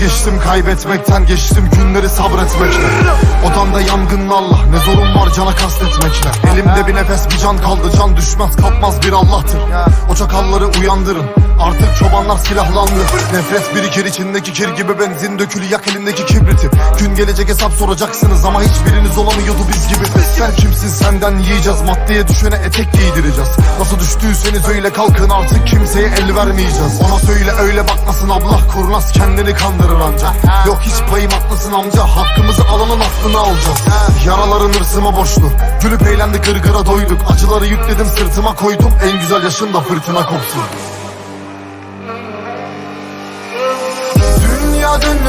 Vazgeçtim kaybetmekten geçtim günleri sabretmekle. Odamda yangınlarla ne zorum var cana kastetmekle. Elimde bir nefes bir can kaldı can düşmez kalkmaz bir Allah'tır. O çakalları uyandırın artık çobanlar silahlandı. Nefret birikir içindeki kir gibi benzin dökülü yak elindeki kibriti. Gün gelecek hesap soracaksınız ama hiçbiriniz olamıyordu biz gibi. Sen kimsin senden yiyeceğiz maddeye düşene etek giydireceğiz düştüyseniz öyle kalkın artık kimseye el vermeyeceğiz. Ona söyle öyle bakmasın abla kurnaz kendini kandırır anca. Yok hiç payım haklısın amca hakkımızı alanın aklını alacağız. Yaraların hırsıma borçlu Gülüp eğlendik gırgıra doyduk. Acıları yükledim sırtıma koydum. En güzel yaşında fırtına kopsun Dünya dönüyor